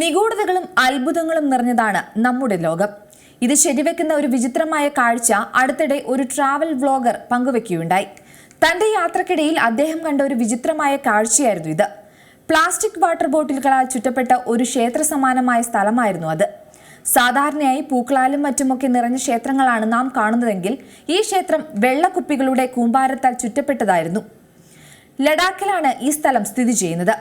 നിഗൂഢതകളും അത്ഭുതങ്ങളും നിറഞ്ഞതാണ് നമ്മുടെ ലോകം. ഇത് ശരിവെക്കുന്ന ഒരു വിചിത്രമായ കാഴ്ച അടുത്തിടെ ഒരു ട്രാവൽ വ്ലോഗർ പങ്കുവെക്കുകയുണ്ടായി. തന്റെ യാത്രക്കിടയിൽ അദ്ദേഹം കണ്ട ഒരു വിചിത്രമായ കാഴ്ചയായിരുന്നു ഇത്. പ്ലാസ്റ്റിക് വാട്ടർ ബോട്ടിലുകളാൽ ചുറ്റപ്പെട്ട ഒരു ക്ഷേത്ര സമാനമായ സ്ഥലമായിരുന്നു അത്. സാധാരണയായി പൂക്കളാലും മറ്റുമൊക്കെ നിറഞ്ഞ ക്ഷേത്രങ്ങളാണ് നാം കാണുന്നതെങ്കിൽ ഈ ക്ഷേത്രം വെള്ളക്കുപ്പികളുടെ കൂമ്പാരത്താൽ ചുറ്റപ്പെട്ടതായിരുന്നു. ലഡാക്കിലാണ് ഈ സ്ഥലം സ്ഥിതി ചെയ്യുന്നത്.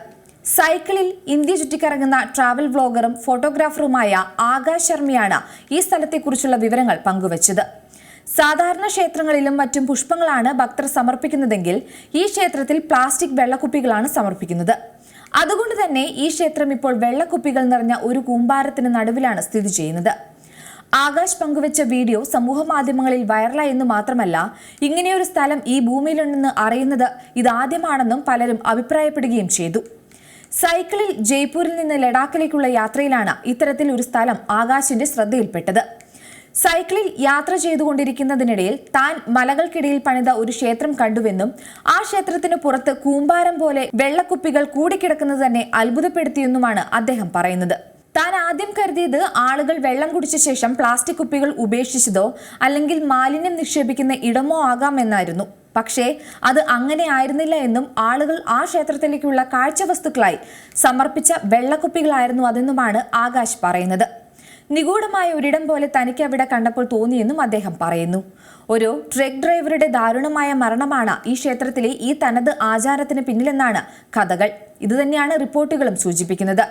സൈക്കിളിൽ ഇന്ത്യ ചുറ്റിക്കറങ്ങുന്ന ട്രാവൽ വ്ളോഗറും ഫോട്ടോഗ്രാഫറുമായ ആകാശ് ശർമ്മയാണ് ഈ സ്ഥലത്തെക്കുറിച്ചുള്ള വിവരങ്ങൾ പങ്കുവച്ചത്. സാധാരണ ക്ഷേത്രങ്ങളിലും മറ്റും പുഷ്പങ്ങളാണ് ഭക്തർ സമർപ്പിക്കുന്നതെങ്കിൽ ഈ ക്ഷേത്രത്തിൽ പ്ലാസ്റ്റിക് വെള്ളക്കുപ്പികളാണ് സമർപ്പിക്കുന്നത്. അതുകൊണ്ട് തന്നെ ഈ ക്ഷേത്രം ഇപ്പോൾ വെള്ളക്കുപ്പികൾ നിറഞ്ഞ ഒരു കൂമ്പാരത്തിന് നടുവിലാണ് സ്ഥിതി ചെയ്യുന്നത്. ആകാശ് പങ്കുവച്ച വീഡിയോ സമൂഹ മാധ്യമങ്ങളിൽ വൈറലായെന്ന് മാത്രമല്ല ഇങ്ങനെയൊരു സ്ഥലം ഈ ഭൂമിയിലുണ്ടെന്ന് അറിയുന്നത് ഇതാദ്യമാണെന്നും പലരും അഭിപ്രായപ്പെടുകയും ചെയ്തു. സൈക്കിളിൽ ജയ്പൂരിൽ നിന്ന് ലഡാക്കിലേക്കുള്ള യാത്രയിലാണ് ഇത്തരത്തിൽ ഒരു സ്ഥലം ആകാശിന്റെ ശ്രദ്ധയിൽപ്പെട്ടത്. സൈക്കിളിൽ യാത്ര ചെയ്തുകൊണ്ടിരിക്കുന്നതിനിടയിൽ താൻ മലകൾക്കിടയിൽ പണിത ഒരു ക്ഷേത്രം കണ്ടുവെന്നും ആ ക്ഷേത്രത്തിന് പുറത്ത് കൂമ്പാരം പോലെ വെള്ളക്കുപ്പികൾ കൂടിക്കിടക്കുന്നത് തന്നെ അത്ഭുതപ്പെടുത്തിയെന്നുമാണ് അദ്ദേഹം പറയുന്നത്. താൻ ആദ്യം കരുതിയത് ആളുകൾ വെള്ളം കുടിച്ച ശേഷം പ്ലാസ്റ്റിക് കുപ്പികൾ ഉപേക്ഷിച്ചതോ അല്ലെങ്കിൽ മാലിന്യം നിക്ഷേപിക്കുന്ന ഇടമോ ആകാമെന്നായിരുന്നു. പക്ഷേ അത് അങ്ങനെ ആയിരുന്നില്ല എന്നും ആളുകൾ ആ ക്ഷേത്രത്തിലേക്കുള്ള കാഴ്ചവസ്തുക്കളായി സമർപ്പിച്ച വെള്ളക്കുപ്പികളായിരുന്നു അതെന്നുമാണ് ആകാശ് പറയുന്നത്. നിഗൂഢമായ ഒരിടം പോലെ തനിക്ക് അവിടെ കണ്ടപ്പോൾ തോന്നിയെന്നും അദ്ദേഹം പറയുന്നു. ഒരു ട്രക്ക് ഡ്രൈവറുടെ ദാരുണമായ മരണമാണ് ഈ ക്ഷേത്രത്തിലെ ഈ തനത് ആചാരത്തിന് പിന്നിലെന്നാണ് കഥകൾ. ഇതുതന്നെയാണ് റിപ്പോർട്ടുകളും സൂചിപ്പിക്കുന്നത്.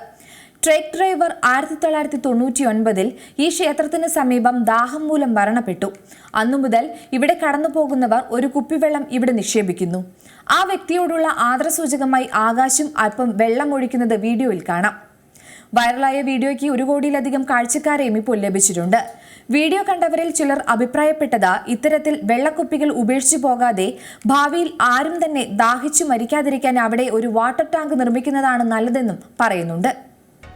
ട്രക്ക് ഡ്രൈവർ ആയിരത്തി തൊള്ളായിരത്തി തൊണ്ണൂറ്റി ഒൻപതിൽ ഈ ക്ഷേത്രത്തിന് സമീപം ദാഹം മൂലം മരണപ്പെട്ടു. അന്നു മുതൽ ഇവിടെ കടന്നു പോകുന്നവർ ഒരു കുപ്പിവെള്ളം ഇവിടെ നിക്ഷേപിക്കുന്നു. ആ വ്യക്തിയോടുള്ള ആദരസൂചകമായി ആകാശം അല്പം വെള്ളം ഒഴിക്കുന്നത് വീഡിയോയിൽ കാണാം. വൈറലായ വീഡിയോയ്ക്ക് ഒരു കോടിയിലധികം കാഴ്ചക്കാരെയും ഇപ്പോൾ ലഭിച്ചിട്ടുണ്ട്. വീഡിയോ കണ്ടവരിൽ ചിലർ അഭിപ്രായപ്പെട്ടത് ഇത്തരത്തിൽ വെള്ളക്കുപ്പികൾ ഉപേക്ഷിച്ചു പോകാതെ ഭാവിയിൽ ആരും തന്നെ ദാഹിച്ചു മരിക്കാതിരിക്കാൻ അവിടെ ഒരു വാട്ടർ ടാങ്ക് നിർമ്മിക്കുന്നതാണ് നല്ലതെന്നും പറയുന്നുണ്ട്.